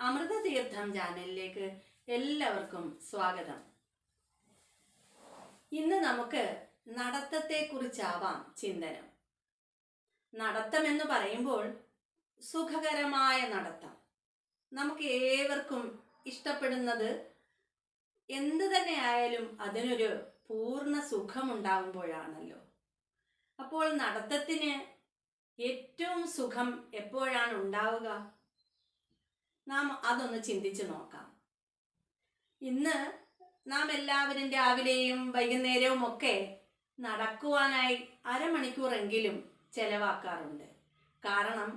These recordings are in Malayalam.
അമൃതതീർത്ഥം ചാനലിലേക്ക് എല്ലാവർക്കും സ്വാഗതം. ഇന്ന് നമുക്ക് നടത്തത്തെക്കുറിച്ചാവാം ചിന്തനം. നടത്തം എന്ന് പറയുമ്പോൾ സുഖകരമായ നടത്തം. നമുക്ക് ഏവർക്കും ഇഷ്ടപ്പെടുന്നത് എന്ത് തന്നെ ആയാലും അതിനൊരു പൂർണ സുഖമുണ്ടാകുമ്പോഴാണല്ലോ അപ്പോൾ നടത്തത്തിന് ഏറ്റവും സുഖം എപ്പോഴാണ് ഉണ്ടാവുക? നാം അതൊന്ന് ചിന്തിച്ചു നോക്കാം. ഇന്ന് നാം എല്ലാവരും രാവിലെയും വൈകുന്നേരവും ഒക്കെ നടക്കുവാനായി അരമണിക്കൂറെങ്കിലും ചെലവാക്കാറുണ്ട്. കാരണം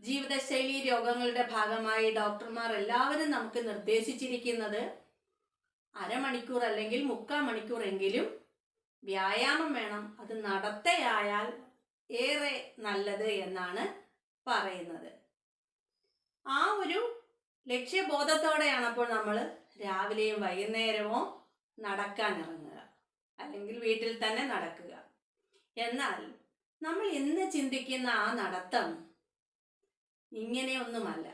ജീവിതശൈലി രോഗങ്ങളുടെ ഭാഗമായി ഡോക്ടർമാർ എല്ലാവരും നമുക്ക് നിർദ്ദേശിച്ചിരിക്കുന്നത് അരമണിക്കൂർ അല്ലെങ്കിൽ മുക്കാൽ മണിക്കൂറെങ്കിലും വ്യായാമം വേണം. അത് നടത്തയായാൽ ഏറെ നല്ലത് എന്നാണ് പറയുന്നത്. ആ ഒരു ലക്ഷ്യബോധത്തോടെയാണ് അപ്പോൾ നമ്മൾ രാവിലെയും വൈകുന്നേരവും നടക്കാൻ ഇറങ്ങുക. അല്ലെങ്കിൽ വീട്ടിൽ തന്നെ നടക്കുക. എന്നാൽ നമ്മൾ ഇന്ന് ചിന്തിക്കുന്ന ആ നടത്തം ഇങ്ങനെയൊന്നുമല്ല.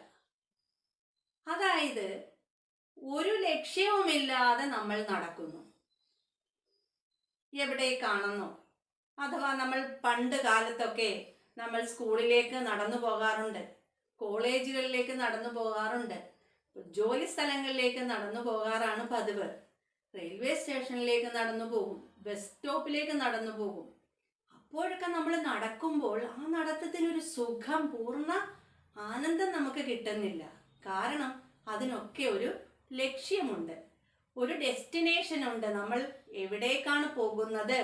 അതായത് ഒരു ലക്ഷ്യവുമില്ലാതെ നമ്മൾ നടക്കുന്നു. എവിടെ കാണുന്നു? അഥവാ നമ്മൾ പണ്ട് കാലത്തൊക്കെ നമ്മൾ സ്കൂളിലേക്ക് നടന്നു പോകാറുണ്ട്. കോളേജുകളിലേക്ക് നടന്നു പോകാറുണ്ട്. ജോലി സ്ഥലങ്ങളിലേക്ക് നടന്നു പോകാറാണ് പതിവ്. റെയിൽവേ സ്റ്റേഷനിലേക്ക് നടന്നു പോകും ബസ് സ്റ്റോപ്പിലേക്ക് നടന്നു പോകും. അപ്പോഴൊക്കെ നമ്മൾ നടക്കുമ്പോൾ ആ നടത്തത്തിനൊരു സുഖം പൂർണ ആനന്ദം നമുക്ക് കിട്ടുന്നില്ല. കാരണം അതിനൊക്കെ ഒരു ലക്ഷ്യമുണ്ട്. ഒരു ഡെസ്റ്റിനേഷൻ ഉണ്ട് നമ്മൾ എവിടേക്കാണ് പോകുന്നത്?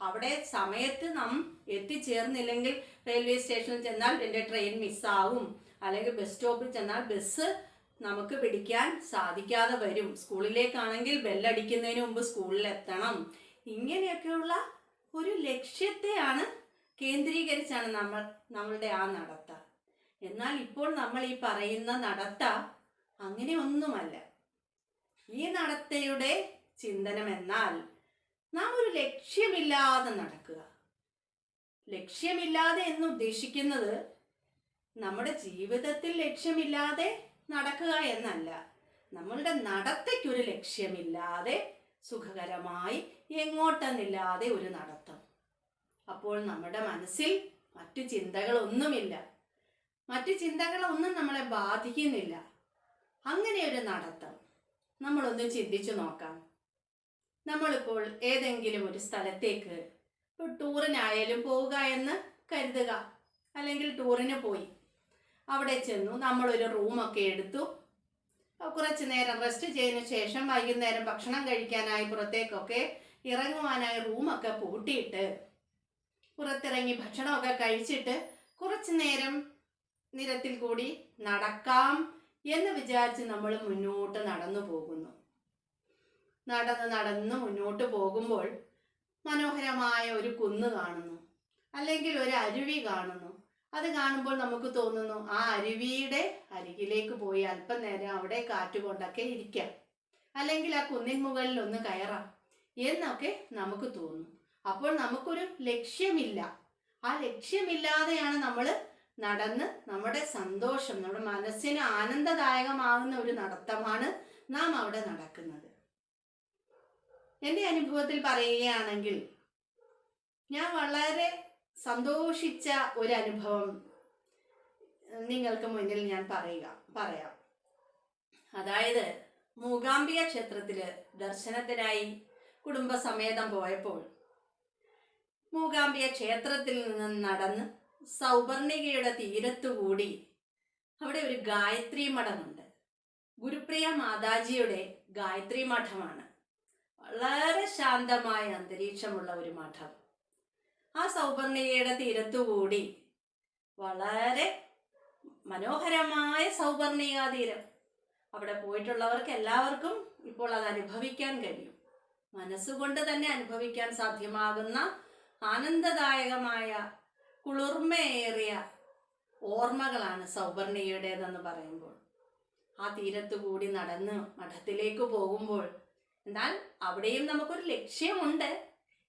അവിടെ സമയത്ത് നാം എത്തിച്ചേർന്നില്ലെങ്കിൽ റെയിൽവേ സ്റ്റേഷനിൽ ചെന്നാൽ എന്റെ ട്രെയിൻ മിസ്സാവും. അല്ലെങ്കിൽ ബസ് സ്റ്റോപ്പിൽ ചെന്നാൽ ബസ് നമുക്ക് പിടിക്കാൻ സാധിക്കാതെ വരും. സ്കൂളിലേക്കാണെങ്കിൽ ബെല്ലടിക്കുന്നതിന് മുമ്പ് സ്കൂളിൽ എത്തണം ഇങ്ങനെയൊക്കെയുള്ള ഒരു ലക്ഷ്യത്തെയാണ് കേന്ദ്രീകരിച്ചാണ് നമ്മൾ നമ്മളുടെ ആ നടത്ത. എന്നാൽ ഇപ്പോൾ നമ്മൾ ഈ പറയുന്ന നടത്ത അങ്ങനെ ഒന്നുമല്ല ഈ നടത്തയുടെ ചിന്തനം എന്നാൽ നാം ഒരു ലക്ഷ്യമില്ലാതെ നടക്കുക. ലക്ഷ്യമില്ലാതെ എന്ന് ഉദ്ദേശിക്കുന്നത് നമ്മുടെ ജീവിതത്തിൽ ലക്ഷ്യമില്ലാതെ നടക്കുക എന്നല്ല. നമ്മളുടെ നടത്തയ്ക്കൊരു ലക്ഷ്യമില്ലാതെ സുഖകരമായി എങ്ങോട്ടെന്നില്ലാതെ ഒരു നടത്തം. അപ്പോൾ നമ്മുടെ മനസ്സിൽ മറ്റു ചിന്തകളൊന്നുമില്ല. മറ്റു ചിന്തകളൊന്നും നമ്മളെ ബാധിക്കുന്നില്ല. അങ്ങനെ ഒരു നടത്തം നമ്മളൊന്ന് ചിന്തിച്ചു നോക്കാം. നമ്മളിപ്പോൾ ഏതെങ്കിലും ഒരു സ്ഥലത്തേക്ക് ഇപ്പോൾ ടൂറിനായാലും പോവുക എന്ന് കരുതുക. അല്ലെങ്കിൽ ടൂറിന് പോയി. അവിടെ ചെന്നു. നമ്മളൊരു റൂമൊക്കെ എടുത്തു. കുറച്ച് നേരം റെസ്റ്റ് ചെയ്തതിനു ശേഷം വൈകുന്നേരം ഭക്ഷണം കഴിക്കാനായി പുറത്തേക്കൊക്കെ ഇറങ്ങുവാനായി റൂമൊക്കെ പൂട്ടിയിട്ട് പുറത്തിറങ്ങി ഭക്ഷണമൊക്കെ കഴിച്ചിട്ട് കുറച്ച് നേരം നിരത്തിൽ കൂടി നടക്കാം എന്ന് വിചാരിച്ച് നമ്മൾ മുന്നോട്ട് നടന്നു പോകുന്നു. നടന്ന് നടന്ന് മുന്നോട്ട് പോകുമ്പോൾ മനോഹരമായ ഒരു കുന്ന് കാണുന്നു. അല്ലെങ്കിൽ ഒരു അരുവി കാണുന്നു. അത് കാണുമ്പോൾ നമുക്ക് തോന്നുന്നു ആ അരുവിയുടെ അരികിലേക്ക് പോയി അല്പം നേരം അവിടെ കാറ്റുകൊണ്ടൊക്കെ ഇരിക്കാം. അല്ലെങ്കിൽ ആ കുന്നിൻ മുകളിൽ ഒന്ന് കയറാം എന്നൊക്കെ നമുക്ക് തോന്നും. അപ്പോൾ നമുക്കൊരു ലക്ഷ്യമില്ല. ആ ലക്ഷ്യമില്ലാതെയാണ് നമ്മൾ നടന്ന് നമ്മുടെ സന്തോഷം നമ്മുടെ മനസ്സിന് ആനന്ദദായകമാകുന്ന ഒരു നടത്തമാണ് നാം അവിടെ നടക്കുന്നത്. എന്റെ അനുഭവത്തിൽ പറയുകയാണെങ്കിൽ ഞാൻ വളരെ സന്തോഷിച്ച ഒരു അനുഭവം നിങ്ങൾക്ക് മുന്നിൽ ഞാൻ പറയുക പറയാം. അതായത് മൂകാംബിക ക്ഷേത്രത്തിൽ ദർശനത്തിനായി കുടുംബസമേതം പോയപ്പോൾ മൂകാംബിക ക്ഷേത്രത്തിൽ നിന്ന് നടന്ന് സൗപർണികയുടെ തീരത്തുകൂടി അവിടെ ഒരു ഗായത്രി മഠമുണ്ട്. ഗുരുപ്രിയ മാതാജിയുടെ ഗായത്രി മഠമാണ്. വളരെ ശാന്തമായ അന്തരീക്ഷമുള്ള ഒരു മഠം. ആ സൗപർണികയുടെ തീരത്തുകൂടി. വളരെ മനോഹരമായ സൗപർണിക തീരം അവിടെ പോയിട്ടുള്ളവർക്ക് എല്ലാവർക്കും ഇപ്പോൾ അത് അനുഭവിക്കാൻ കഴിയും. മനസ്സുകൊണ്ട് തന്നെ അനുഭവിക്കാൻ സാധ്യമാകുന്ന ആനന്ദദായകമായ കുളിർമയേറിയ ഓർമ്മകളാണ് സൗപർണികയുടേതെന്ന് പറയുമ്പോൾ. ആ തീരത്തു കൂടി നടന്ന് മഠത്തിലേക്ക് പോകുമ്പോൾ എന്നാൽ അവിടെയും നമുക്കൊരു ലക്ഷ്യമുണ്ട്.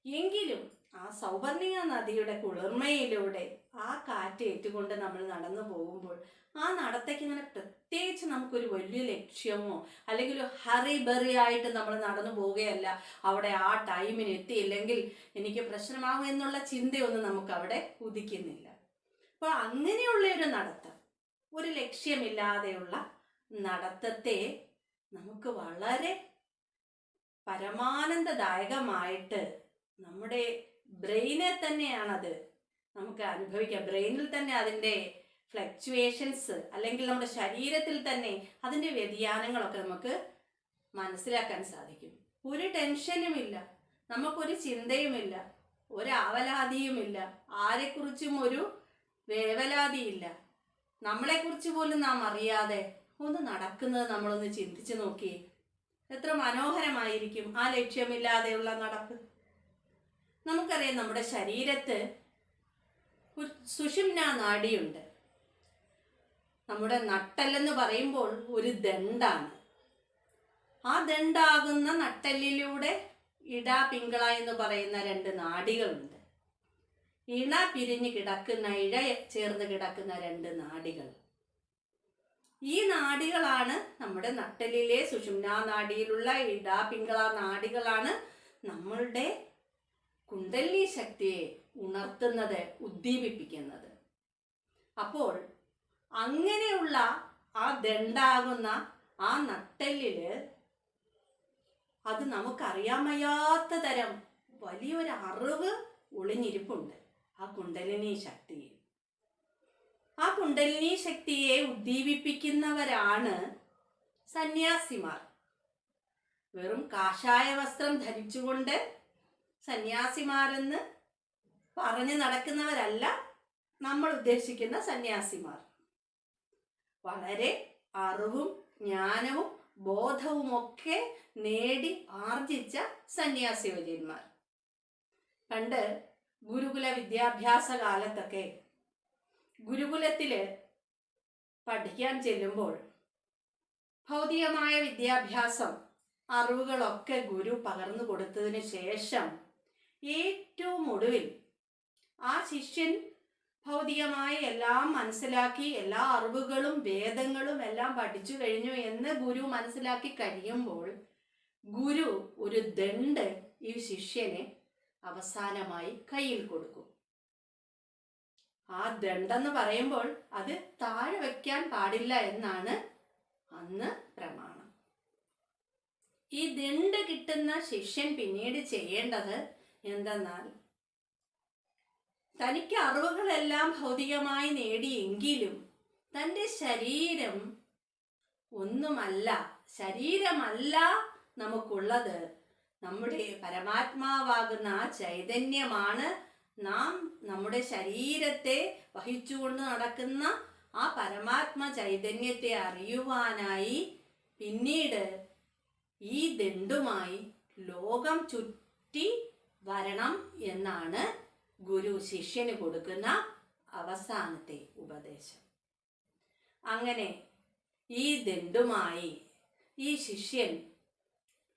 എങ്കിലും ആ സൗവർണിക നദിയുടെ കുളിർമയിലൂടെ ആ കാറ്റ് ഏറ്റുകൊണ്ട് നമ്മൾ നടന്നു പോകുമ്പോൾ ആ നടത്തേക്ക് ഇങ്ങനെ പ്രത്യേകിച്ച് നമുക്കൊരു വലിയ ലക്ഷ്യമോ അല്ലെങ്കിൽ ഒരു ഹറി ബറി ആയിട്ട് നമ്മൾ നടന്നു പോവുകയല്ല. അവിടെ ആ ടൈമിന് എത്തിയില്ലെങ്കിൽ എനിക്ക് പ്രശ്നമാകും എന്നുള്ള ചിന്തയൊന്നും നമുക്ക് അവിടെ ഉദിക്കുന്നില്ല. അപ്പോൾ അങ്ങനെയുള്ള ഒരു നടത്തം ഒരു ലക്ഷ്യമില്ലാതെയുള്ള നടത്തത്തെ നമുക്ക് വളരെ പരമാനന്ദദായകമായിട്ട് നമ്മുടെ ബ്രെയിനെ തന്നെയാണത് നമുക്ക് അനുഭവിക്കാം. ബ്രെയിനിൽ തന്നെ അതിന്റെ ഫ്ലക്ച്വേഷൻസ് അല്ലെങ്കിൽ നമ്മുടെ ശരീരത്തിൽ തന്നെ അതിന്റെ വ്യതിയാനങ്ങളൊക്കെ നമുക്ക് മനസ്സിലാക്കാൻ സാധിക്കും. ഒരു ടെൻഷനുമില്ല നമുക്കൊരു ചിന്തയുമില്ല ഒരാവലാതിയുമില്ല ആരെക്കുറിച്ചും ഒരു വേവലാതിയില്ല നമ്മളെക്കുറിച്ച് പോലും നാം അറിയാതെ ഒന്ന് നടക്കുന്നത് നമ്മളൊന്ന് ചിന്തിച്ചു നോക്കിയേ. എത്ര മനോഹരമായിരിക്കും ആ ലക്ഷ്യമില്ലാതെയുള്ള നടപ്പ്. നമുക്കറിയാം നമ്മുടെ ശരീരത്ത് സുഷിംന നാടിയുണ്ട് നമ്മുടെ നട്ടല്ലെന്ന് പറയുമ്പോൾ ഒരു ദണ്ടാണ്. ആ ദണ്ടാകുന്ന നട്ടല്ലിലൂടെ ഇട പിങ്കള എന്ന് പറയുന്ന രണ്ട് നാടികളുണ്ട് ഇണ പിരിഞ്ഞ് കിടക്കുന്ന ഇഴ ചേർന്ന് കിടക്കുന്ന രണ്ട് നാടികൾ ഈ നാടികളാണ് നമ്മുടെ നട്ടലിലെ സുഷുമ്ന നാടിയിലുള്ള ഇടാ പിങ്കള നാടികളാണ് നമ്മളുടെ കുണ്ടലിനി ശക്തിയെ ഉണർത്തുന്നത് ഉദ്ദീപിപ്പിക്കുന്നത്. അപ്പോൾ അങ്ങനെയുള്ള ആ ദണ്ടാകുന്ന ആ നട്ടെല്ലിൽ അത് നമുക്കറിയാൻ വയ്യാത്ത തരം വലിയൊരു അറിവ് ഒളിഞ്ഞിരിപ്പുണ്ട്. ആ കുണ്ടലിനി ശക്തിയിൽ. ആ കുണ്ടലിനി ശക്തിയെ ഉദ്ദീപിപ്പിക്കുന്നവരാണ് സന്യാസിമാർ. വെറും കാഷായ വസ്ത്രം ധരിച്ചുകൊണ്ട് സന്യാസിമാരെന്ന് പറഞ്ഞു നടക്കുന്നവരല്ല നമ്മൾ ഉദ്ദേശിക്കുന്ന സന്യാസിമാർ. വളരെ അറിവും ജ്ഞാനവും ബോധവുമൊക്കെ നേടി ആർജിച്ച സന്യാസിവര്യന്മാർ. പണ്ട് ഗുരുകുല വിദ്യാഭ്യാസ കാലത്തൊക്കെ ഗുരുകുലത്തിൽ പഠിക്കാൻ ചെല്ലുമ്പോൾ ഭൗതികമായ വിദ്യാഭ്യാസം അറിവുകളൊക്കെ ഗുരു പകർന്നു കൊടുത്തതിന് ശേഷം ഏറ്റവും ഒടുവിൽ ആ ശിഷ്യൻ ഭൗതികമായി എല്ലാം മനസ്സിലാക്കി എല്ലാ അറിവുകളും വേദങ്ങളും എല്ലാം പഠിച്ചു കഴിഞ്ഞു എന്ന് ഗുരു മനസ്സിലാക്കി കഴിയുമ്പോൾ ഗുരു ഒരു ദണ്ട് ഈ ശിഷ്യനെ അവസാനമായി കയ്യിൽ കൊടുക്കും. ആ ദണ്ടെന്ന് പറയുമ്പോൾ അത് താഴെ വയ്ക്കാൻ പാടില്ല എന്നാണ് അന്ന് പ്രമാണം. ഈ ദണ്ട് കിട്ടുന്ന ശിഷ്യൻ പിന്നീട് ചെയ്യേണ്ടത് എന്തെന്നാൽ തനിക്ക് അറിവുകളെല്ലാം ഭൗതികമായി നേടിയെങ്കിലും തന്റെ ശരീരം ഒന്നുമല്ല ശരീരമല്ല നമുക്കുള്ളത്. നമ്മുടെ പരമാത്മാവാകുന്ന ആ ചൈതന്യമാണ് നാം നമ്മുടെ ശരീരത്തെ വഹിച്ചുകൊണ്ട് നടക്കുന്ന ആ പരമാത്മ ചൈതന്യത്തെ അറിയുവാനായി പിന്നീട് ഈ ദണ്ടുമായി ലോകം ചുറ്റി വരണം എന്നാണ് ഗുരു ശിഷ്യന് കൊടുക്കുന്ന അവസാനത്തെ ഉപദേശം. അങ്ങനെ ഈ ദണ്ടുമായി ഈ ശിഷ്യൻ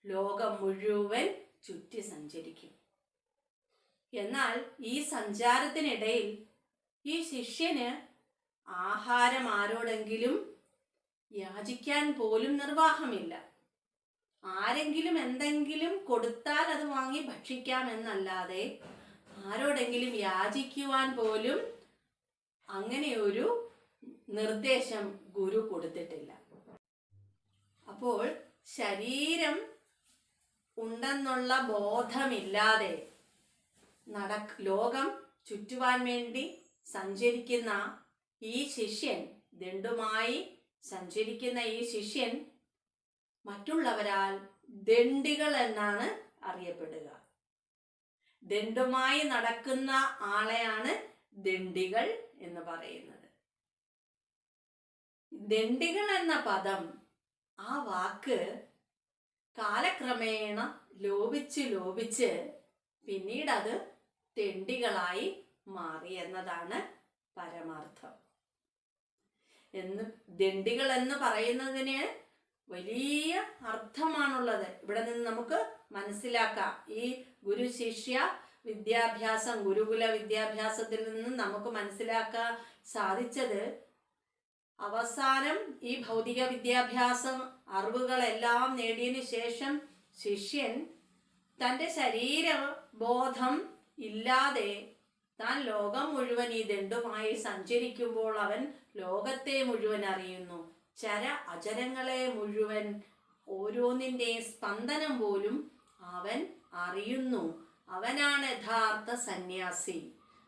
ലോകം മുഴുവൻ ചുറ്റി സഞ്ചരിക്കും. എന്നാൽ ഈ സഞ്ചാരത്തിനിടയിൽ ഈ ശിഷ്യന് ആഹാരം ആരോടെങ്കിലും യാചിക്കാൻ പോലും നിർവാഹമില്ല. ആരെങ്കിലും എന്തെങ്കിലും കൊടുത്താൽ അത് വാങ്ങി ഭക്ഷിക്കാം എന്നല്ലാതെ ആരോടെങ്കിലും യാചിക്കുവാൻ പോലും അങ്ങനെ ഒരു നിർദ്ദേശം ഗുരു കൊടുത്തിട്ടില്ല. അപ്പോൾ ശരീരം ഉണ്ടെന്നുള്ള ബോധമില്ലാതെ നടക്ക് ലോകം ചുറ്റുവാൻ വേണ്ടി സഞ്ചരിക്കുന്ന ഈ ശിഷ്യൻ ദണ്ടുമായി സഞ്ചരിക്കുന്ന ഈ ശിഷ്യൻ മറ്റുള്ളവരാൽ ദണ്ഡികൾ എന്നാണ് അറിയപ്പെടുക. ദണ്ഡുമായി നടക്കുന്ന ആളെയാണ് ദണ്ഡികൾ എന്ന് പറയുന്നത്. ദണ്ഡികൾ എന്ന പദം ആ വാക്ക് കാലക്രമേണ ലോപിച്ച് ലോപിച്ച് പിന്നീട് അത് തെണ്ടികളായി മാറി എന്നതാണ് പരമാർത്ഥം. എന്ന് ദണ്ഡികൾ എന്ന് പറയുന്നതിന് വലിയ അർത്ഥമാണുള്ളത്. ഇവിടെ നിന്ന് നമുക്ക് മനസ്സിലാക്കാം. ഈ ഗുരു ശിഷ്യ വിദ്യാഭ്യാസം ഗുരുകുല വിദ്യാഭ്യാസത്തിൽ നിന്ന് നമുക്ക് മനസ്സിലാക്കാൻ സാധിച്ചത് അവസാനം ഈ ഭൗതിക വിദ്യാഭ്യാസം അറിവുകളെല്ലാം നേടിയതിനു ശേഷം ശിഷ്യൻ തന്റെ ശരീര ബോധം ഇല്ലാതെ താൻ ലോകം മുഴുവൻ ഈ ദണ്ടുമായി സഞ്ചരിക്കുമ്പോൾ അവൻ ലോകത്തെ മുഴുവൻ അറിയുന്നു. ചര അചരങ്ങളെ മുഴുവൻ ഓരോന്നിന്റെ സ്പന്ദനം പോലും അവൻ അറിയുന്നു. അവനാണ് യഥാർത്ഥ സന്യാസി.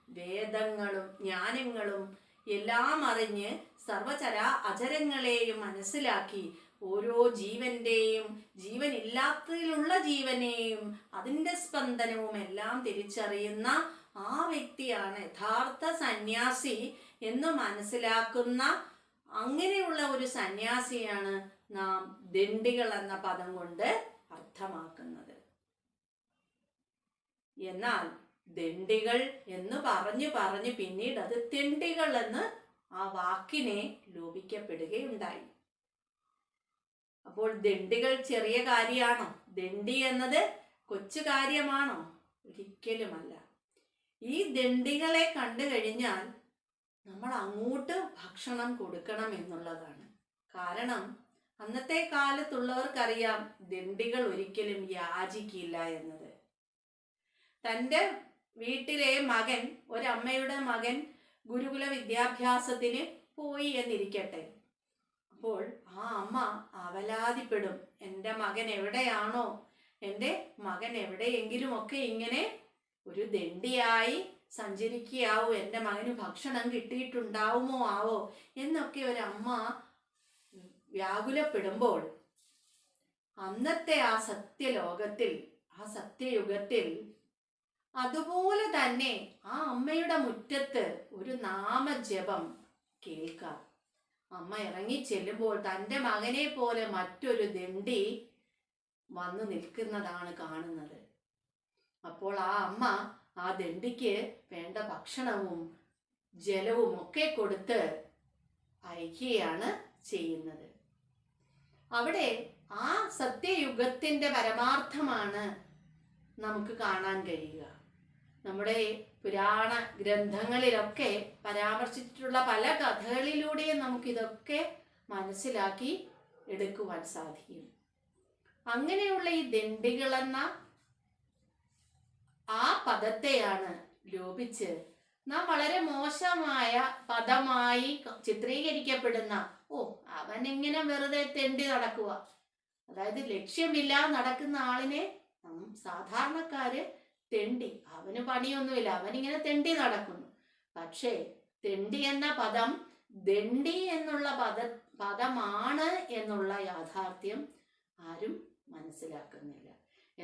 വേദങ്ങളും ജ്ഞാനങ്ങളും എല്ലാം അറിഞ്ഞ് സർവചര അചരങ്ങളെയും മനസ്സിലാക്കി ഓരോ ജീവന്റെയും ജീവനില്ലാത്തതിലുള്ള ജീവനെയും അതിന്റെ സ്പന്ദനവും എല്ലാം തിരിച്ചറിയുന്ന ആ വ്യക്തിയാണ് യഥാർത്ഥ സന്യാസി എന്ന് മനസ്സിലാക്കുന്ന അങ്ങനെയുള്ള ഒരു സന്യാസിയാണ് നാം ദണ്ഡികൾ എന്ന പദം കൊണ്ട് അർത്ഥമാക്കുന്നത്. എന്നാൽ ദണ്ഡികൾ എന്ന് പറഞ്ഞു പറഞ്ഞ് പിന്നീട് അത് തെണ്ടികൾ എന്ന് ആ വാക്കിനെ ലോപിക്കപ്പെടുകയുണ്ടായി അപ്പോൾ ദണ്ഡികൾ ചെറിയ കാര്യമാണോ ദണ്ഡി എന്നത് കൊച്ചു കാര്യമാണോ? ഒരിക്കലുമല്ല. ഈ ദണ്ഡികളെ കണ്ടു കഴിഞ്ഞാൽ നമ്മൾ അങ്ങോട്ട് ഭക്ഷണം കൊടുക്കണം എന്നുള്ളതാണ്. കാരണം അന്നത്തെ കാലത്തുള്ളവർക്കറിയാം ദണ്ഡികൾ ഒരിക്കലും യാചിക്കില്ല എന്നത്. തന്റെ വീട്ടിലെ മകൻ ഒരമ്മയുടെ മകൻ ഗുരുകുല വിദ്യാഭ്യാസത്തിന് പോയി എന്നിരിക്കട്ടെ. അപ്പോൾ ആ അമ്മ അവലാതിപ്പെടും എന്റെ മകൻ എവിടെയാണോ? എന്റെ മകൻ എവിടെയെങ്കിലും ഒക്കെ ഇങ്ങനെ ഒരു ദണ്ഡിയായി സഞ്ചരിക്കുകയാവോ എന്റെ മകന് ഭക്ഷണം കിട്ടിയിട്ടുണ്ടാവുമോ ആവോ എന്നൊക്കെ ഒരു അമ്മ വ്യാകുലപ്പെടുമ്പോൾ അന്നത്തെ ആ സത്യലോകത്തിൽ ആ സത്യയുഗത്തിൽ അതുപോലെ തന്നെ ആ അമ്മയുടെ മുറ്റത്ത് ഒരു നാമജപം കേൾക്കാം. അമ്മ ഇറങ്ങി ചെല്ലുമ്പോൾ തന്റെ മകനെ പോലെ മറ്റൊരു ദണ്ഡി വന്നു നിൽക്കുന്നതാണ് കാണുന്നത്. അപ്പോൾ ആ അമ്മ ആ ദണ്ഡിക്ക് വേണ്ട ഭക്ഷണവും ജലവും ഒക്കെ കൊടുത്ത് അയക്കുകയാണ് ചെയ്യുന്നത്. അവിടെ ആ സത്യയുഗത്തിന്റെ പരമാർത്ഥമാണ് നമുക്ക് കാണാൻ കഴിയുക. നമ്മുടെ പുരാണ ഗ്രന്ഥങ്ങളിലൊക്കെ പരാമർശിച്ചിട്ടുള്ള പല കഥകളിലൂടെയും നമുക്കിതൊക്കെ മനസ്സിലാക്കി എടുക്കുവാൻ സാധിക്കും. അങ്ങനെയുള്ള ഈ ദണ്ഡികളെന്ന ആ പദത്തെയാണ് ലോപിച്ച് നാം വളരെ മോശമായ പദമായി ചിത്രീകരിക്കപ്പെടുന്ന ഓ അവൻ എങ്ങനെ വെറുതെ തെണ്ടി നടക്കുക അതായത് ലക്ഷ്യമില്ലാതെ നടക്കുന്ന ആളിനെ സാധാരണക്കാര് തെണ്ടി അവന് പണിയൊന്നുമില്ല അവനിങ്ങനെ തെണ്ടി നടക്കുന്നു. പക്ഷേ തെണ്ടി എന്ന പദം ദണ്ഡി എന്നുള്ള പദ പദമാണ് എന്നുള്ള യാഥാർത്ഥ്യം ആരും മനസ്സിലാക്കുന്നില്ല.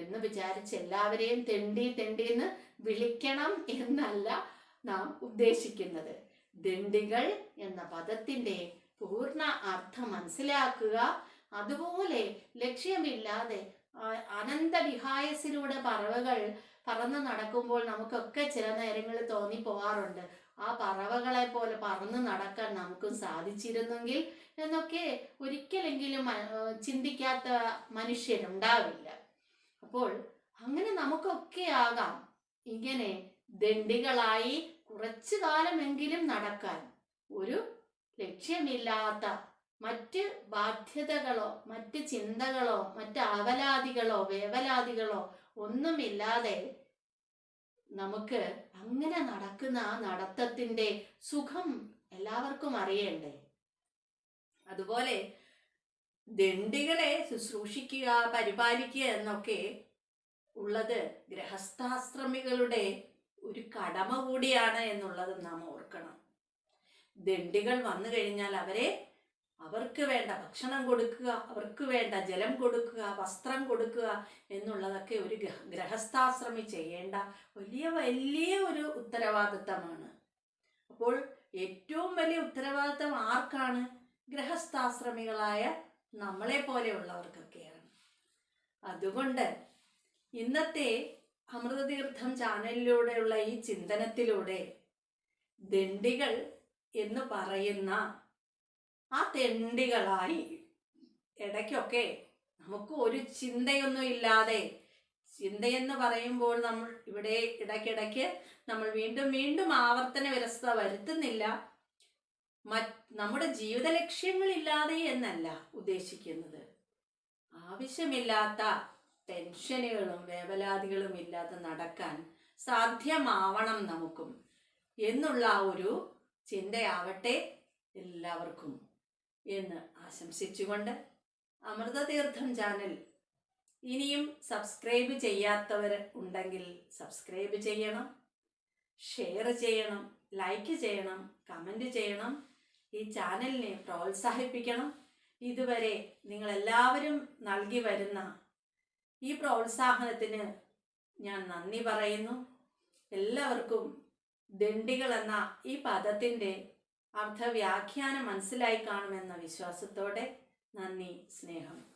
എന്ന് വിചാരിച്ച് എല്ലാവരെയും തെണ്ടി എന്ന് വിളിക്കണം എന്നല്ല നാം ഉദ്ദേശിക്കുന്നത്. ദണ്ഡികൾ എന്ന പദത്തിന്റെ പൂർണ അർത്ഥം മനസ്സിലാക്കുക. അതുപോലെ ലക്ഷ്യമില്ലാതെ അനന്തവിഹായസിലൂടെ പറവകൾ പറന്ന് നടക്കുമ്പോൾ നമുക്കൊക്കെ ചില നേരങ്ങളിൽ തോന്നി പോവാറുണ്ട്. ആ പറവകളെ പോലെ പറന്ന് നടക്കാൻ നമുക്കും സാധിച്ചിരുന്നെങ്കിൽ എന്നൊക്കെ ഒരിക്കലെങ്കിലും ചിന്തിക്കാത്ത മനുഷ്യരുണ്ടാവില്ല അപ്പോൾ അങ്ങനെ നമുക്കൊക്കെ ആകാം ഇങ്ങനെ ദണ്ഡികളായി കുറച്ചു കാലമെങ്കിലും നടക്കാൻ. ഒരു ലക്ഷ്യമില്ലാത്ത മറ്റ് ബാധ്യതകളോ മറ്റ് ചിന്തകളോ മറ്റ് അവലാദികളോ വേവലാദികളോ ഒന്നുമില്ലാതെ നമുക്ക് അങ്ങനെ നടക്കുന്ന ആ നടത്തത്തിന്റെ സുഖം എല്ലാവർക്കും അറിയണ്ടേ? അതുപോലെ ദണ്ഡികളെ ശുശ്രൂഷിക്കുക പരിപാലിക്കുക എന്നൊക്കെ ഉള്ളത് ഗൃഹസ്ഥാശ്രമികളുടെ ഒരു കടമ കൂടിയാണ് എന്നുള്ളത് നാം ഓർക്കണം. ദണ്ഡികൾ വന്നു കഴിഞ്ഞാൽ അവരെ അവർക്ക് വേണ്ട ഭക്ഷണം കൊടുക്കുക അവർക്ക് വേണ്ട ജലം കൊടുക്കുക വസ്ത്രം കൊടുക്കുക എന്നുള്ളതൊക്കെ ഒരു ഗ്രഹ ഗ്രഹസ്ഥാശ്രമി ചെയ്യേണ്ട വലിയ വലിയ ഒരു ഉത്തരവാദിത്തമാണ്. അപ്പോൾ ഏറ്റവും വലിയ ഉത്തരവാദിത്തം ആർക്കാണ്? ഗ്രഹസ്ഥാശ്രമികളായ നമ്മളെ പോലെയുള്ളവർക്കൊക്കെയാണ് അതുകൊണ്ട് ഇന്നത്തെ അമൃതതീർത്ഥം ചാനലിലൂടെയുള്ള ഈ ചിന്തനത്തിലൂടെ ദണ്ഡികൾ എന്ന് പറയുന്ന ആ തെണ്ടികളായി ഇടയ്ക്കൊക്കെ നമുക്ക് ഒരു ചിന്തയൊന്നും ഇല്ലാതെ ചിന്തയെന്ന് പറയുമ്പോൾ നമ്മൾ ഇവിടെ ഇടയ്ക്കിടയ്ക്ക് നമ്മൾ വീണ്ടും വീണ്ടും ആവർത്തന വ്യവസ്ഥ വരുത്തുന്നില്ല. നമ്മുടെ ജീവിത ലക്ഷ്യങ്ങളില്ലാതെ എന്നല്ല ഉദ്ദേശിക്കുന്നത്. ആവശ്യമില്ലാത്ത ടെൻഷനുകളും വേവലാതികളും ഇല്ലാതെ നടക്കാൻ സാധ്യമാവണം നമുക്കും എന്നുള്ള ഒരു ചിന്തയാവട്ടെ എല്ലാവർക്കും എന്ന് ആശംസിച്ചുകൊണ്ട് അമൃതതീർത്ഥം ചാനൽ ഇനിയും സബ്സ്ക്രൈബ് ചെയ്യാത്തവർ ഉണ്ടെങ്കിൽ സബ്സ്ക്രൈബ് ചെയ്യണം ഷെയർ ചെയ്യണം ലൈക്ക് ചെയ്യണം കമന്റ് ചെയ്യണം ഈ ചാനലിനെ പ്രോത്സാഹിപ്പിക്കണം. ഇതുവരെ നിങ്ങളെല്ലാവരും നൽകി വരുന്ന ഈ പ്രോത്സാഹനത്തിന് ഞാൻ നന്ദി പറയുന്നു. എല്ലാവർക്കും ദണ്ഡികൾ എന്ന ഈ പദത്തിന്റെ അർത്ഥവ്യാഖ്യാനം മനസ്സിലായി കാണുമെന്ന വിശ്വാസത്തോടെ നന്ദി സ്നേഹം.